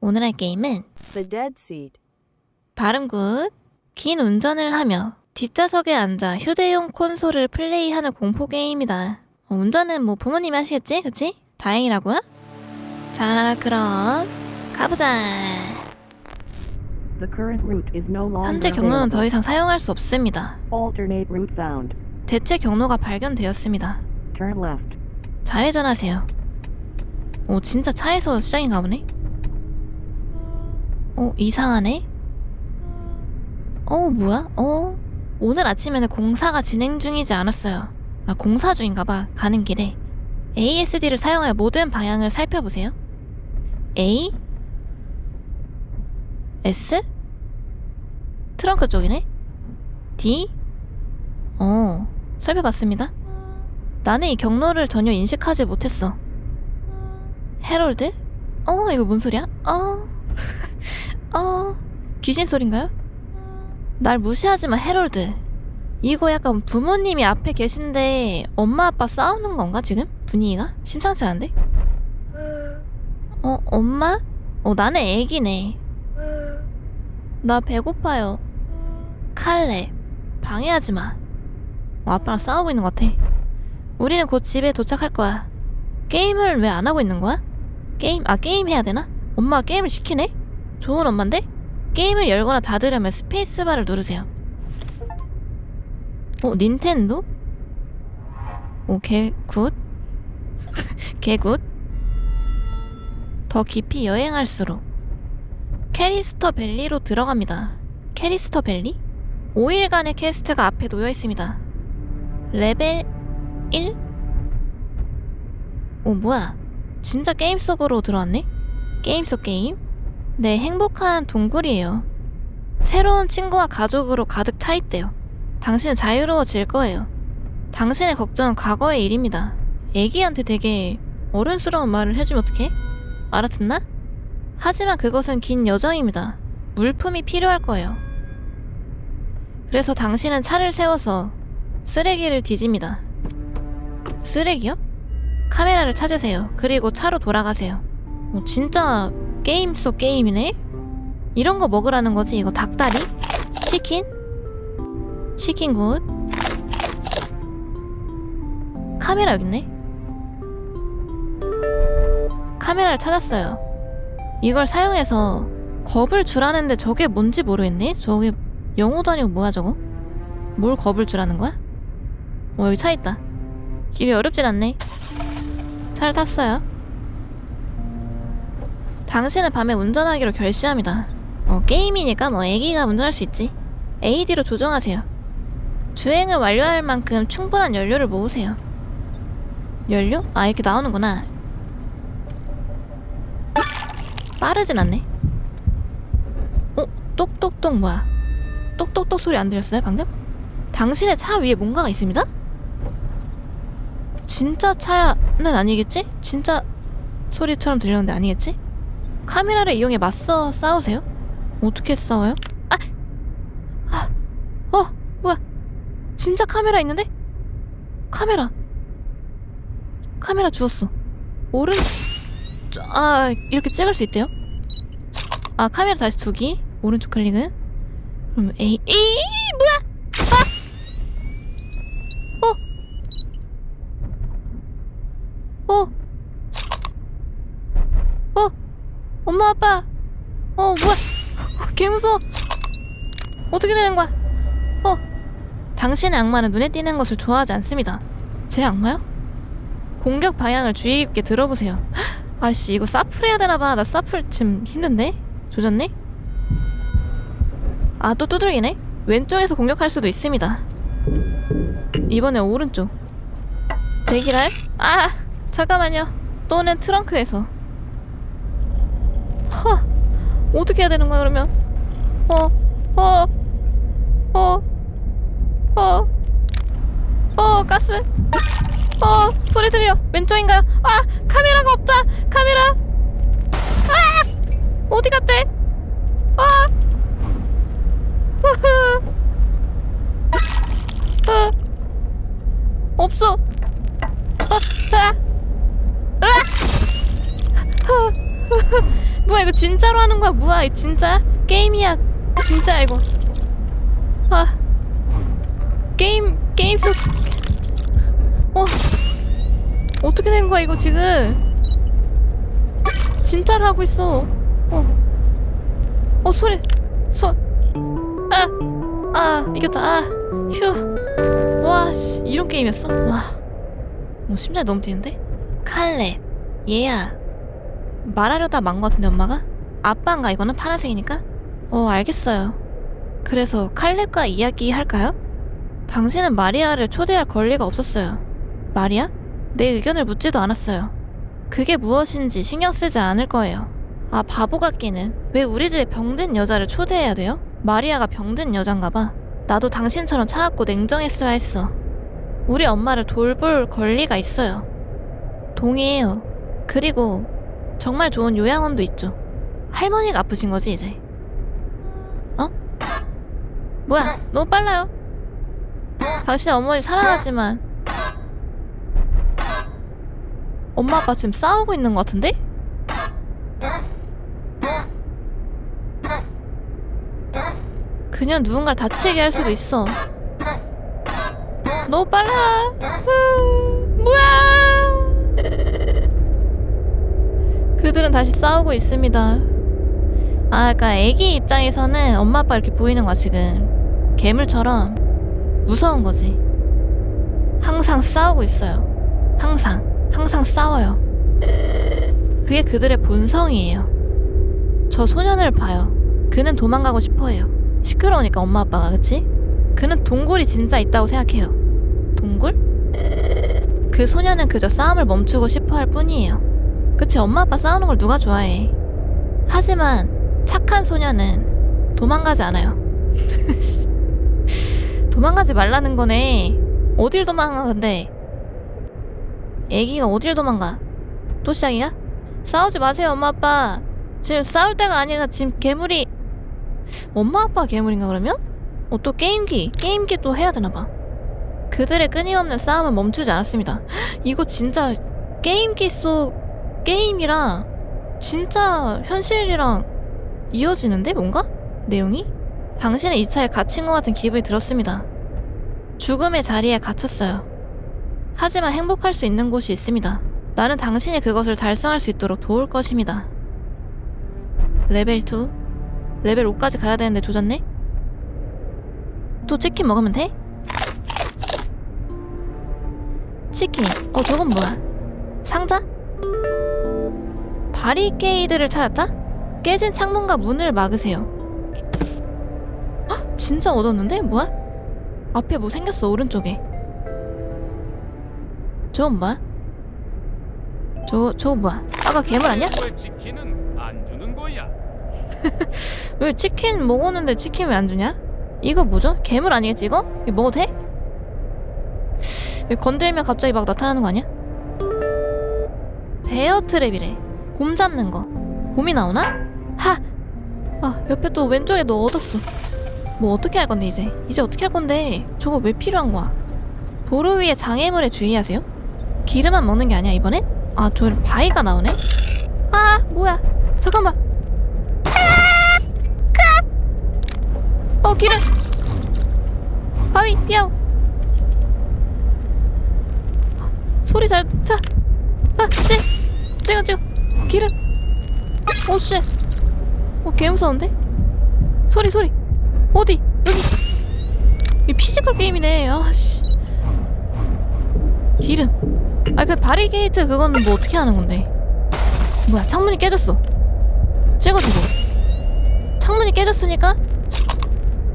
오늘 할 게임은 The Dead Seat. 발음 굿. 긴 운전을 하며 뒷좌석에 앉아 휴대용 콘솔을 플레이하는 공포 게임이다. 어, 운전은 뭐 부모님이 하시겠지? 그치? 다행이라고요? 자, 그럼 가보자. The current route is no longer 현재 경로는. 더 이상 사용할 수 없습니다. Alternate route found. 대체 경로가 발견되었습니다. Turn left. 좌회전하세요. 오, 진짜 차에서 시작인가 보네? 어, 이상하네? 어, 뭐야? 어, 오늘 아침에는 공사가 진행 중이지 않았어요. 아, 공사 중인가 봐. 가는 길에. ASD를 사용하여 모든 방향을 살펴보세요. A? S? 트렁크 쪽이네? D? 어, 살펴봤습니다. 나는 이 경로를 전혀 인식하지 못했어. 헤럴드? 어, 이거 뭔 소리야? 어, 어, 귀신 소린가요? 날 무시하지 마, 헤럴드. 이거 약간 부모님이 앞에 계신데 엄마 아빠 싸우는 건가 지금? 분위기가? 심상치 않은데? 어, 엄마? 어, 나는 애기네. 나 배고파요. 칼레, 방해하지 마. 어, 아빠랑 싸우고 있는 것 같아. 우리는 곧 집에 도착할 거야. 게임을 왜 안 하고 있는 거야? 게임, 아, 게임 해야 되나? 엄마가 게임을 시키네? 좋은 엄마인데? 게임을 열거나 닫으려면 스페이스바를 누르세요. 어, 닌텐도? 오, 개, 굿. 개 굿. 더 깊이 여행할수록 캐리스터 밸리로 들어갑니다. 캐리스터 밸리? 5일간의 퀘스트가 앞에 놓여 있습니다. 레벨 1? 오, 뭐야. 진짜 게임 속으로 들어왔네? 게임 속 게임? 네, 행복한 동굴이에요. 새로운 친구와 가족으로 가득 차 있대요. 당신은 자유로워질 거예요. 당신의 걱정은 과거의 일입니다. 애기한테 되게 어른스러운 말을 해주면 어떡해? 알아듣나? 하지만 그것은 긴 여정입니다. 물품이 필요할 거예요. 그래서 당신은 차를 세워서 쓰레기를 뒤집니다. 쓰레기요? 카메라를 찾으세요. 그리고 차로 돌아가세요. 어, 진짜 게임 속 게임이네? 이런 거 먹으라는 거지? 이거 닭다리? 치킨? 치킨 굿. 카메라 여기 있네. 카메라를 찾았어요. 이걸 사용해서 겁을 주라는데 저게 뭔지 모르겠네? 저게 영어도 아니고 뭐야 저거? 뭘 겁을 주라는 거야? 어 여기 차 있다. 길이 어렵진 않네. 차를 탔어요. 당신은 밤에 운전하기로 결심합니다. 어, 게임이니까 뭐 애기가 운전할 수 있지. AD로 조정하세요. 주행을 완료할 만큼 충분한 연료를 모으세요. 연료? 아 이렇게 나오는구나. 빠르진 않네. 어? 똑똑똑 뭐야? 똑똑똑 소리 안 들렸어요 방금? 당신의 차 위에 뭔가가 있습니다? 진짜 차는 아니겠지? 진짜 소리처럼 들렸는데 아니겠지? 카메라를 이용해 맞서 싸우세요? 어떻게 싸워요? 아! 아! 어! 뭐야? 진짜 카메라 있는데? 카메라 카메라 주웠어 오른 저- 아 이렇게 찍을 수 있대요? 아 카메라 다시 두기 오른쪽 클릭은 그럼 A 이 뭐야 어! 어! 엄마 아빠! 어 뭐야? 개 무서워! 어떻게 되는 거야? 어! 당신의 악마는 눈에 띄는 것을 좋아하지 않습니다. 제 악마요? 공격 방향을 주의 깊게 들어보세요. 헉, 아씨 이거 사플 해야 되나 봐. 나 사플 지금 힘든데? 조졌네? 아또 두들기네? 왼쪽에서 공격할 수도 있습니다. 이번에 오른쪽. 제기랄? 아! 잠깐만요. 또는 트렁크에서. 허, 어떻게 해야 되는 거야 그러면? 어, 어, 어, 어, 어, 가스. 어, 소리 들려. 왼쪽인가요? 아, 카메라가 없다. 카메라. 아, 어디 갔대? 아. 아, 없어. 아, 아. 뭐야 이거 진짜로 하는 거야? 뭐야 이 진짜야? 게임이야. 진짜야 이거. 아. 게임 게임 속. 어. 어떻게 된 거야 이거 지금? 진짜로 하고 있어. 어 어 소리. 소아아 아, 이겼다. 아 휴 와씨. 이런 게임이었어? 와. 어, 심장이 너무 뛰는데? 칼렙 얘야 말하려다 만거 같은데 엄마가? 아빠인가 이거는? 파란색이니까? 어 알겠어요. 그래서 칼렙과 이야기 할까요? 당신은 마리아를 초대할 권리가 없었어요. 마리아? 내 의견을 묻지도 않았어요. 그게 무엇인지 신경 쓰지 않을 거예요. 아 바보 같기는. 왜 우리 집에 병든 여자를 초대해야 돼요? 마리아가 병든 여잔가 봐. 나도 당신처럼 차갑고 냉정했어야 했어. 우리 엄마를 돌볼 권리가 있어요. 동의해요. 그리고 정말 좋은 요양원도 있죠. 할머니가 아프신 거지 이제. 어? 뭐야? 너무 빨라요. 당신 어머니 사랑하지만 엄마 아빠 지금 싸우고 있는 것 같은데? 그냥 누군가를 다치게 할 수도 있어. 너무 빨라. 그들은 다시 싸우고 있습니다. 아, 그러니까 아기 입장에서는 엄마 아빠 이렇게 보이는 거야 지금 괴물처럼 무서운 거지. 항상 싸우고 있어요. 항상, 항상 싸워요. 그게 그들의 본성이에요. 저 소년을 봐요. 그는 도망가고 싶어해요. 시끄러우니까 엄마 아빠가 그치? 그는 동굴이 진짜 있다고 생각해요. 동굴? 그 소년은 그저 싸움을 멈추고 싶어 할 뿐이에요. 그치 엄마 아빠 싸우는 걸 누가 좋아해? 하지만 착한 소녀는 도망가지 않아요. 도망가지 말라는 거네. 어딜 도망가 근데? 애기가 어딜 도망가? 또 시작이야? 싸우지 마세요 엄마 아빠. 지금 싸울 때가 아니라 지금 괴물이. 엄마 아빠 괴물인가 그러면? 어 또 게임기 게임기 또 해야 되나 봐. 그들의 끊임없는 싸움은 멈추지 않았습니다. 이거 진짜 게임기 속 게임이랑 진짜 현실이랑 이어지는데 뭔가? 내용이? 당신은 이 차에 갇힌 것 같은 기분이 들었습니다. 죽음의 자리에 갇혔어요. 하지만 행복할 수 있는 곳이 있습니다. 나는 당신이 그것을 달성할 수 있도록 도울 것입니다. 레벨 2? 레벨 5까지 가야 되는데 조졌네? 또 치킨 먹으면 돼? 치킨. 어, 저건 뭐야? 상자? 바리케이드를 찾았다? 깨진 창문과 문을 막으세요. 헉, 진짜 얻었는데? 뭐야? 앞에 뭐 생겼어, 오른쪽에. 저건 뭐야? 저거, 저거 뭐야? 아까 괴물 아니야? 왜 치킨은 안 주는 거야? 왜 치킨 먹었는데 치킨 왜 안 주냐? 이거 뭐죠? 괴물 아니겠지, 이거? 이거 먹어도 돼? 이거 건들면 갑자기 막 나타나는 거 아니야? 베어 트랩이래. 곰 잡는 거. 곰이 나오나? 하! 아, 옆에 또 왼쪽에 너 얻었어. 뭐 어떻게 할 건데, 이제? 이제 어떻게 할 건데? 저거 왜 필요한 거야? 도로 위에 장애물에 주의하세요. 기름만 먹는 게 아니야, 이번엔? 아, 저 바위가 나오네? 아, 뭐야. 잠깐만. 어 기름 바위 피하고 소리 잘 자 아, 찍 찍어 찍어 기름 오씨. 어 개무서운데? 소리 소리. 어디? 여기. 이 피지컬 게임이네. 아씨. 기름 아 그 바리게이트 그거는 뭐 어떻게 하는 건데? 뭐야 창문이 깨졌어. 찍어주고. 창문이 깨졌으니까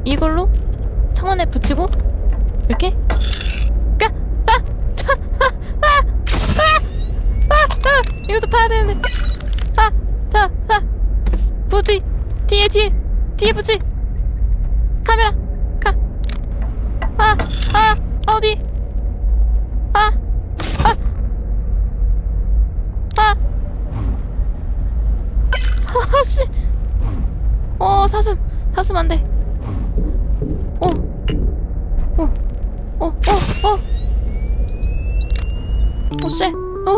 이걸로 창문에 붙이고 이렇게 까! 아! 차! 아! 아! 아! 아! 아! 이것도 파야 되는데 아! 자! 자! 부디 뒤에 뒤에 뒤에 붙이 카메라 가! 아! 아! 어디? 아! 아! 아! 사슴 사슴 안돼 어, 어, 어, 어, 어, 어,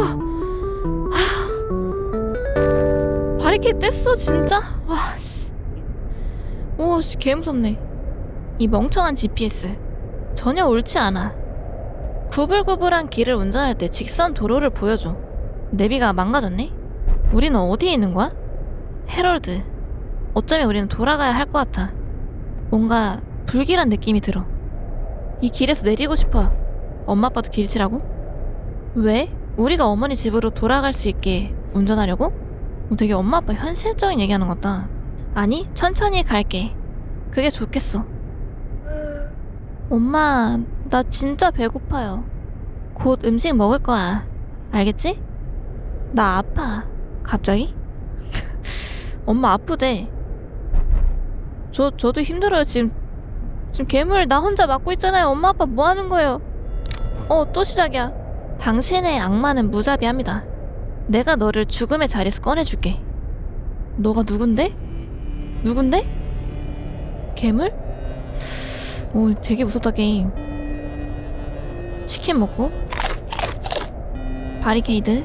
하. 바리케이드 뗐어 진짜? 와씨 오씨 개무섭네 이 멍청한 GPS 전혀 옳지 않아 구불구불한 길을 운전할 때 직선 도로를 보여줘 내비가 망가졌네? 우리는 어디에 있는 거야? 헤럴드 어쩌면 우리는 돌아가야 할 것 같아 뭔가 불길한 느낌이 들어 이 길에서 내리고 싶어 엄마 아빠도 길치라고? 왜? 우리가 어머니 집으로 돌아갈 수 있게 운전하려고? 어, 되게 엄마 아빠 현실적인 얘기하는 것 같다. 아니, 천천히 갈게. 그게 좋겠어. 엄마, 나 진짜 배고파요. 곧 음식 먹을 거야. 알겠지? 나 아파. 갑자기? 엄마 아프대. 저, 저도 힘들어요, 지금. 지금 괴물 나 혼자 맡고 있잖아요. 엄마 아빠 뭐 하는 거예요? 어, 또 시작이야. 당신의 악마는 무자비합니다. 내가 너를 죽음의 자리에서 꺼내줄게. 너가 누군데? 누군데? 괴물? 오, 되게 무섭다 게임. 치킨 먹고 바리케이드.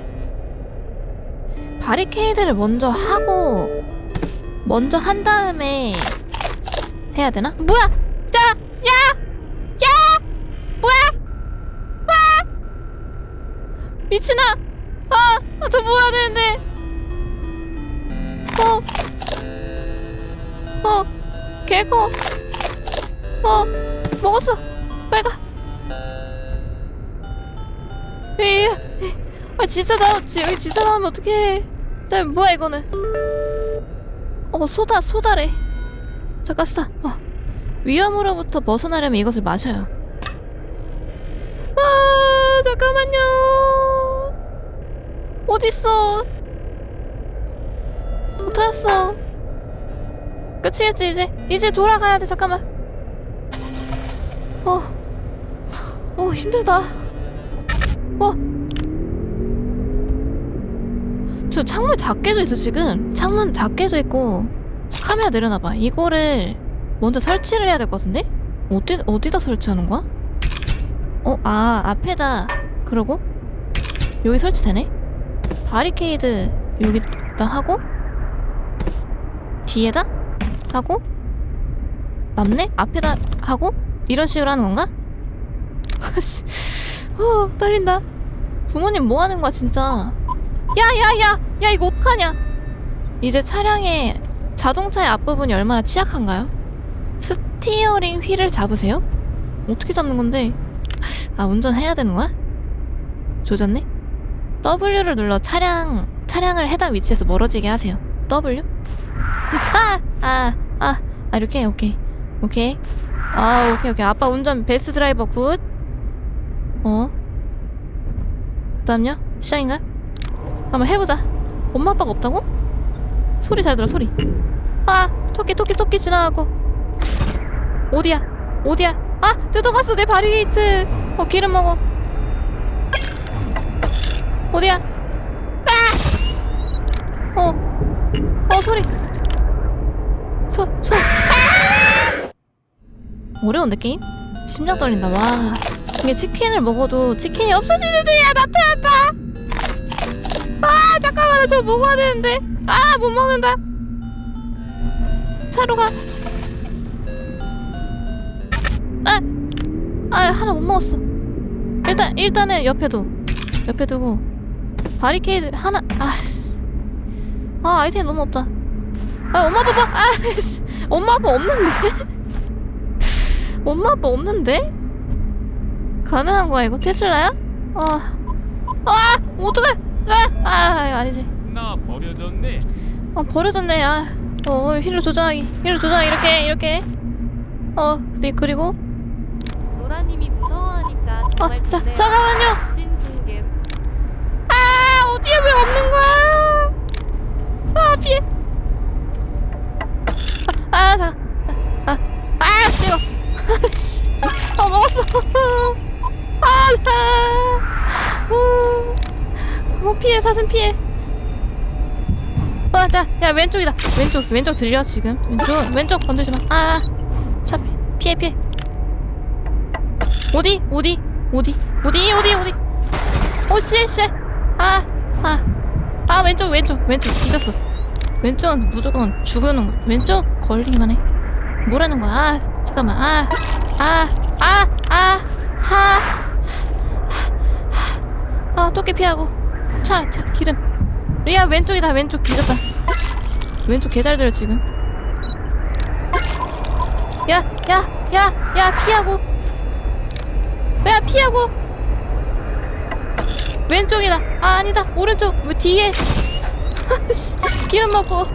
바리케이드를 먼저 하고 먼저 한 다음에 해야 되나? 뭐야? 자, 야, 야, 뭐야? 아! 미친아! 아, 아, 저 뭐해야 되는데? 어, 어, 개코, 어, 먹었어. 빨리 가. 이, 이, 아 진짜 나 지- 여기 진짜 나오면 어떡해? 나 뭐야 이거는? 어 소다 소다래. 잠깐 스타. 어. 위험으로부터 벗어나려면 이것을 마셔요. 아 잠깐만요. 어딨어? 못 찾았어. 끝이겠지 이제 이제 돌아가야 돼 잠깐만. 어, 어 힘들다. 어, 저 창문 다 깨져 있어 지금. 창문 다 깨져 있고 카메라 내려놔봐. 이거를 먼저 설치를 해야 될 것 같은데? 어디 어디다 설치하는 거야? 어, 아 앞에다. 그러고 여기 설치되네. 바리케이드 여기다 하고 뒤에다 하고 남네 앞에다 하고 이런 식으로 하는 건가? 아씨, 어 떨린다. 부모님 뭐 하는 거야 진짜? 야야야, 야 이거 어떡하냐? 이제 차량의 자동차의 앞부분이 얼마나 취약한가요? 스티어링 휠을 잡으세요? 어떻게 잡는 건데? 아 운전해야 되는 거야? 조졌네? W를 눌러 차량 차량을 해당 위치에서 멀어지게 하세요. W? 아! 아! 아! 아 이렇게? 오케이. 오케이. 아 오케이 오케이. 아빠 운전 베스트 드라이버 굿. 어? 그 다음요? 시작인가? 한번 해보자. 엄마 아빠가 없다고? 소리 잘 들어 소리. 아 토끼 토끼 토끼 지나가고. 어디야? 어디야? 아 뜯어갔어 내 바리게이트. 어 기름 먹어. 어디야? 아! 어, 어 소리 소, 소. 어려운데 게임? 심장 떨린다. 와. 이게 치킨을 먹어도 치킨이 없어지는 데야 나타났다. 아 잠깐만 나 저거 먹어야 되는데. 아 못 먹는다. 차로 가. 아! 아 하나 못 먹었어. 일단 일단은 옆에 둬. 옆에 두고. 바리케이드 하나. 아씨. 아 아이템 너무 없다 아 엄마 아빠 봐 아씨. 엄마 아빠 없는데? 엄마 아빠 없는데? 가능한 거야 이거? 테슬라야? 아아 아, 어떡해! 아, 아 이거 아니지. 나 버려졌네. 아 버려졌네. 아 어, 힐로 조정하기 힐로 조정하기. 이렇게 이렇게. 어 근데 그리고? 노라님이 무서워하니까 정말 아, 자, 좋네요. 잠깐만요. 찐. 아 어디에 왜 없는 거야? 아 피해 아, 아 잠깐 아아 아, 찍어 아씨 아 먹었어 아 자. 어 피해 사슴 피해 아 자 야 왼쪽이다 왼쪽 왼쪽 들려 지금 왼쪽 왼쪽 건들지 마 아차 피해 피해 어디 어디 어디 어디 어디 어디 오, 씨, 씨. 아, 아. 아, 왼쪽, 왼쪽, 왼쪽. 뒤졌어. 왼쪽은 무조건 죽는 거 왼쪽 걸리기만 해. 뭐라는 거야? 아 잠깐만. 아 아 아 아아아 토끼 피하고. 차 차 기름. 야 왼쪽이다 왼쪽. 뒤졌다. 왼쪽 개잘 들어 지금. 야 야 야 야 피하고. 야 피하고. 왼쪽이다. 아 아니다. 오른쪽. 왜 뒤에? 씨, 기름 먹고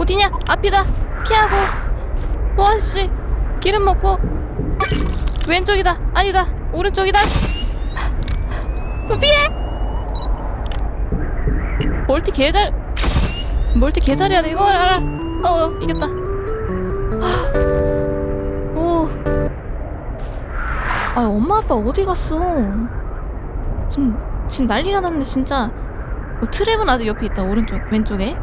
어디냐? 앞이다. 피하고. 와씨 기름 먹고. 왼쪽이다. 아니다. 오른쪽이다. 어, 피해! 멀티 개잘 멀티 개잘해야 돼. 이거 알아 어, 어 이겼다. 오. 아 엄마 아빠 어디 갔어? 지금 지금 난리가 났네 진짜. 어, 트랩은 아직 옆에 있다. 오른쪽 왼쪽에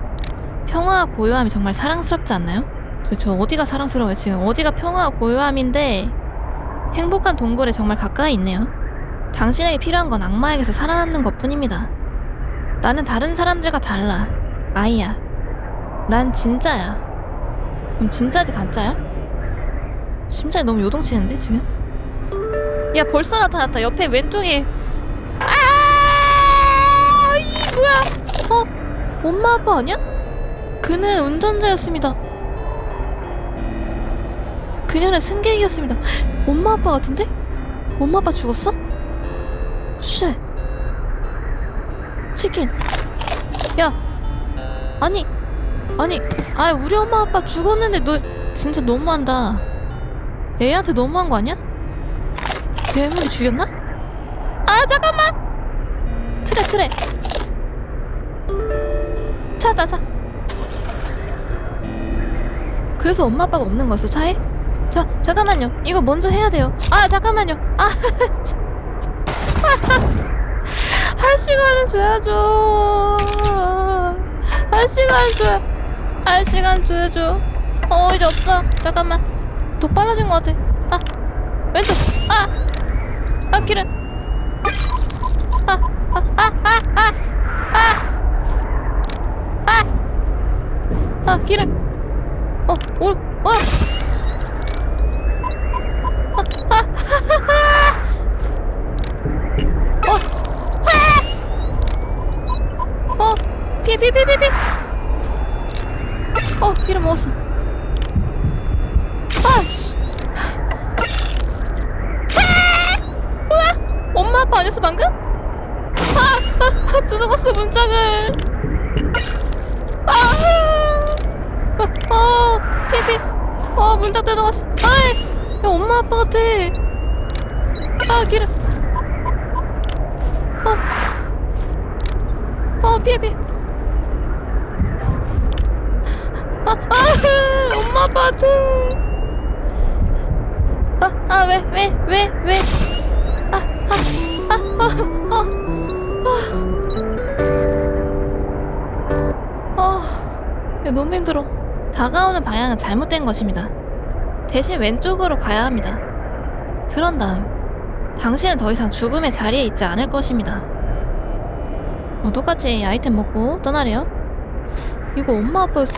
평화와 고요함이 정말 사랑스럽지 않나요? 도대체 어디가 사랑스러워요 지금 어디가 평화와 고요함인데 행복한 동굴에 정말 가까이 있네요 당신에게 필요한 건 악마에게서 살아남는 것 뿐입니다 나는 다른 사람들과 달라 아이야 난 진짜야 그럼 진짜지 가짜야? 심장이 너무 요동치는데 지금? 야 벌써 나타났다 옆에 왼쪽에 아! 이 뭐야? 어? 엄마 아빠 아니야? 그는 운전자였습니다. 그녀는 승객이었습니다. 엄마 아빠 같은데? 엄마 아빠 죽었어? 쉣. 치킨. 야. 아니. 아니. 아 우리 엄마 아빠 죽었는데 너 진짜 너무한다. 애한테 너무한 거 아니야? 괴물이 죽였나? 아 잠깐만. 트레 트레. 차다 차. 그래서 엄마 아빠가 없는 거였어 차에? 자 잠깐만요. 이거 먼저 해야 돼요. 아 잠깐만요. 아 할 시간을 줘야죠. 할 시간 줘야 할 시간 줘야죠. 어 이제 없어. 잠깐만. 더 빨라진 것 같아. 아 왼쪽. 아 아, 길은. 아 아 아 아 아아아 아, 아, 아, 아, 아, 길은. oh, oh, oh. oh. Oh. Pi pi pi pi pi. Oh birim olsun. 문짝 뜯어갔어. 아이, 야 엄마 아빠 같아. 아 기름. 어, 어 피해 피해. 아, 아, 엄마 아빠 같아. 아, 아, 왜, 왜, 왜, 왜? 아, 아, 아, 아, 아. 아, 야, 너무 힘들어. 다가오는 방향은 잘못된 것입니다. 대신 왼쪽으로 가야 합니다. 그런 다음, 당신은 더 이상 죽음의 자리에 있지 않을 것입니다. 어, 똑같이 아이템 먹고 떠나래요. 이거 엄마 아빠였어.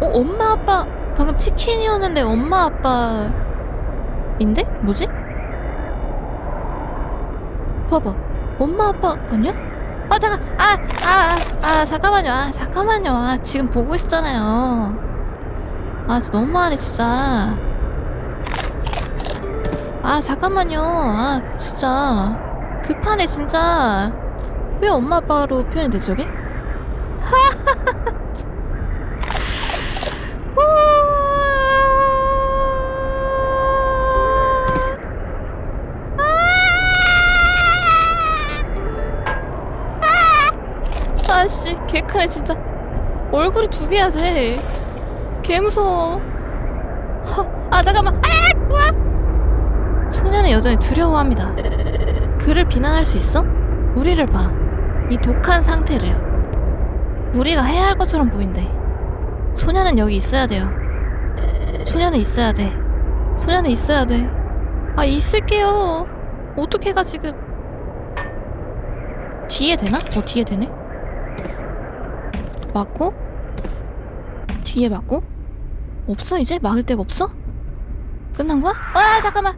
어, 엄마 아빠. 방금 치킨이었는데 엄마 아빠인데? 뭐지? 봐봐. 엄마 아빠 아니야? 아 잠깐. 아, 아, 아, 아 잠깐만요. 아, 잠깐만요. 아, 지금 보고 있었잖아요. 아, 진짜 너무하네 진짜. 아, 잠깐만요. 아, 진짜. 급하네 진짜. 왜 엄마 아빠로 표현이 되지 저게? 아씨 개 크네 진짜 얼굴이 두 개야 쟤 개 무서워. 하, 아 잠깐만. 아 뭐야? 소녀는 여전히 두려워합니다. 그를 비난할 수 있어? 우리를 봐 이 독한 상태를. 우리가 해야 할 것처럼 보인대. 소녀는 여기 있어야 돼요. 소녀는 있어야 돼. 소녀는 있어야 돼 아 있을게요. 어떻게 가 지금? 뒤에 되나? 어 뒤에 되네? 맞고? 뒤에 맞고 없어 이제? 막을 데가 없어? 끝난 거야? 아 잠깐만.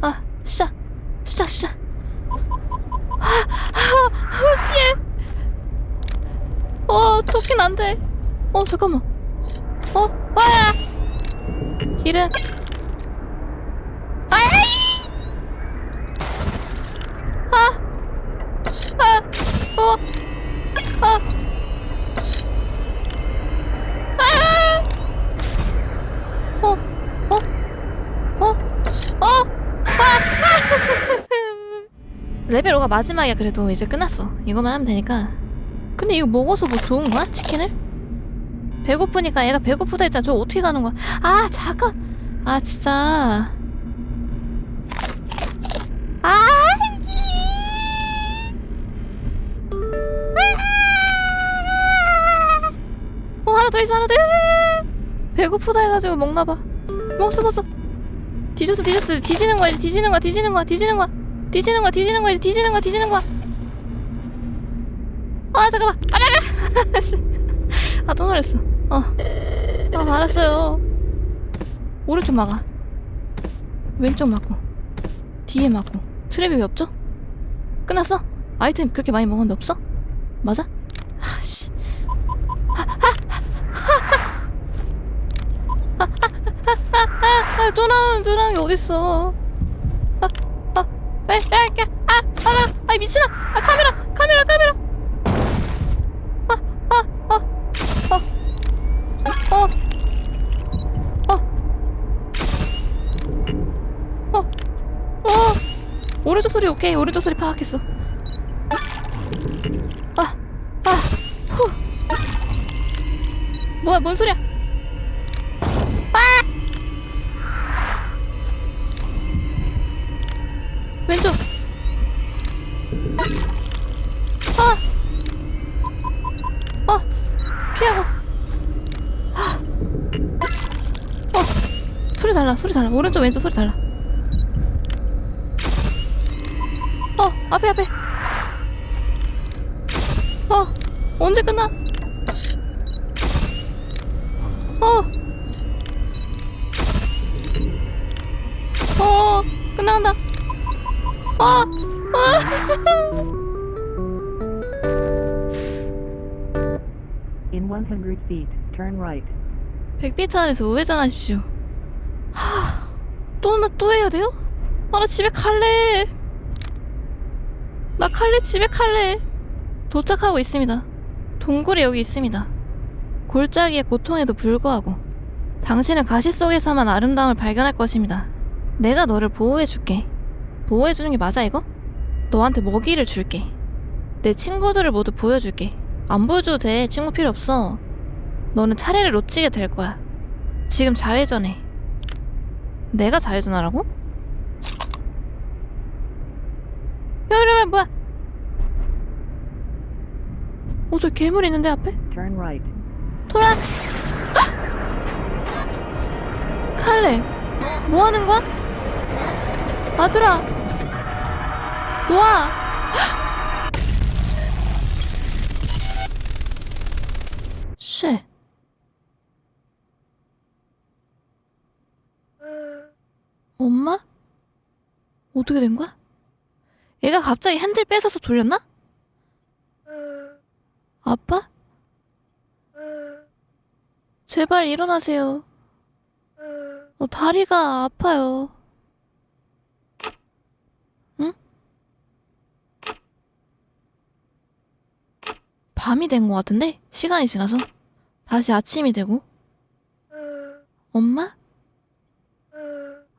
아아 시작 시작 시작 아, 아, 아 피해. 어 토끼는 안돼 어 잠깐만. 어 와! 길은 아이 아! 아! 어! 아! 아! 어? 어? 어? 어? 아! 레벨 5가 마지막이야 그래도. 이제 끝났어. 이거만 하면 되니까. 근데 이거 먹어서 뭐 좋은 거야? 치킨을? 배고프니까 얘가 배고프다 했잖아. 저 어떻게 가는 거야? 아 잠깐! 아 진짜. 아 어 하나 더 있어 하나 더 있어. 배고프다 해가지고 먹나봐. 먹었어 먹었어. 뒤졌어 뒤졌어. 뒤지는 거야 뒤지는 거야 뒤지는 거야 뒤지는 거야 뒤지는 거야 뒤지는 거야 뒤지는 거야 뒤지는 거야 아 잠깐만 아라라 아또 놀랬어 어아 알았어요 오른쪽 막아 왼쪽 막고 뒤에 막고 트랩이 왜 없죠? 끝났어? 아이템 그렇게 많이 먹었는데 없어? 맞아? 아씨 아, 또 나오는 또 나오는 게 어딨어? 아, 아, 에, 에, 에, 아, 아, 아, 미친아! 아, 카메라, 카메라, 카메라! 아, 아, 아, 어, 어, 어, 어, 어, 오른쪽 소리 오케이, 오른쪽 소리 파악했어. 아, 아, 후. 뭐야, 뭔 소리야? 소리 달라. 오른쪽 왼쪽 소리 달라. 어. 앞에 앞에. 어. 언제 끝나? 어. 어. 아! 아! In 100 feet, turn right. 100피트 안에서 우회전하십시오. 하, 또, 나, 또 해야 돼요? 아, 나 집에 갈래. 나 갈래, 집에 갈래. 도착하고 있습니다. 동굴이 여기 있습니다. 골짜기의 고통에도 불구하고 당신은 가시 속에서만 아름다움을 발견할 것입니다. 내가 너를 보호해줄게. 보호해주는 게 맞아, 이거? 너한테 먹이를 줄게. 내 친구들을 모두 보여줄게. 안 보여줘도 돼. 친구 필요 없어. 너는 차례를 놓치게 될 거야. 지금 좌회전해. 내가? 야, 이러면 뭐야? 어, 저 괴물 있는데 앞에? Turn right. 돌아! 칼레, 뭐 하는 거야? 아들아, 놓아! 쉣. 엄마? 어떻게 된 거야? 얘가 갑자기 핸들 뺏어서 돌렸나? 아빠? 제발 일어나세요. 어, 다리가 아파요. 응? 밤이 된 것 같은데? 시간이 지나서? 다시 아침이 되고? 엄마?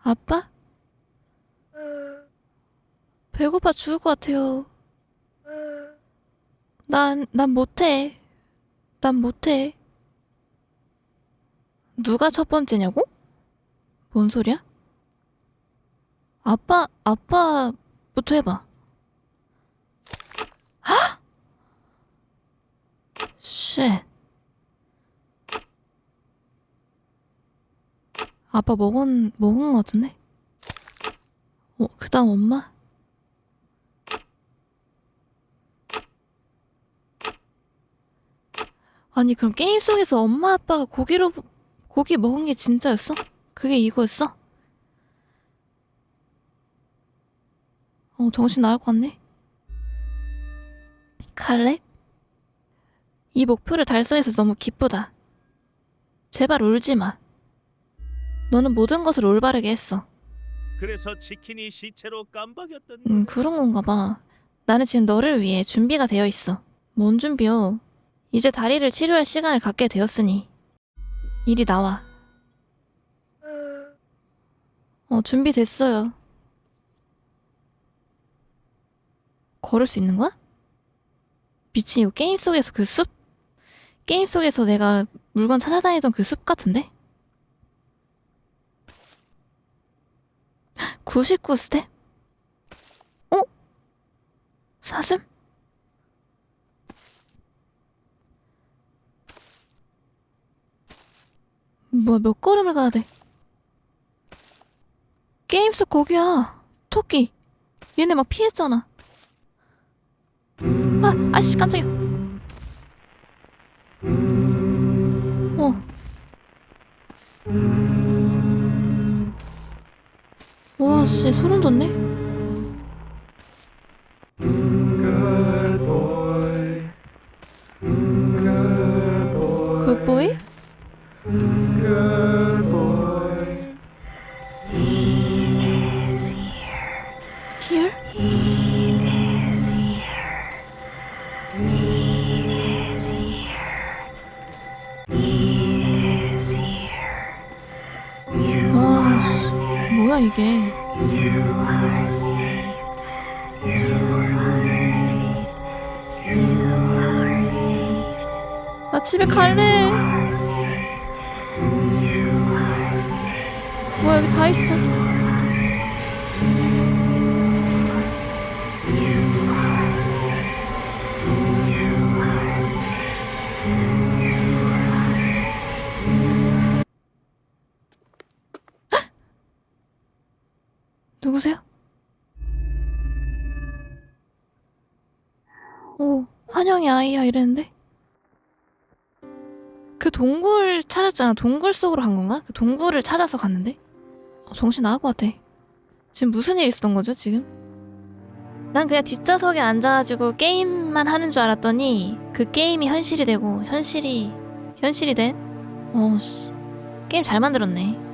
아빠? 배고파 죽을 것 같아요. 난, 난 못해. 난 못해. 누가 첫 번째냐고? 뭔 소리야? 아빠, 아빠부터 해봐. 헉! 쉣. 아빠 먹은, 먹은 것 같은데? 어, 그 다음 엄마? 아니 그럼 게임 속에서 엄마 아빠가 고기로 고기 먹은 게 진짜였어? 그게 이거였어? 어 정신 나갈 것 같네. 갈래? 이 목표를 달성해서 너무 기쁘다. 제발 울지 마. 너는 모든 것을 올바르게 했어. 그래서 치킨이 시체로 깜박였던 음, 그런 건가 봐. 나는 지금 너를 위해 준비가 되어 있어. 뭔 준비요? 이제 다리를 치료할 시간을 갖게 되었으니. 이리 나와. 어, 준비됐어요. 걸을 수 있는 거야? 미친, 이거 게임 속에서 그 숲? 게임 속에서 내가 물건 찾아다니던 그 숲 같은데? 99스텝? 어? 사슴? 뭐야, 몇 걸음을 가야 돼? 게임 속 거기야. 토끼. 얘네 막 피했잖아. 아, 아씨, 깜짝이야. 어. 와, 씨, 소름 돋네. 오, 한영이 아이야 이랬는데? 그 동굴 찾았잖아. 동굴 속으로 간 건가? 그 동굴을 찾아서 갔는데? 어, 정신 나갈 것 같아. 지금 무슨 일 있었던 거죠, 지금? 난 그냥 뒷좌석에 앉아가지고 게임만 하는 줄 알았더니 그 게임이 현실이 되고 현실이 현실이 된? 어, 씨. 게임 잘 만들었네.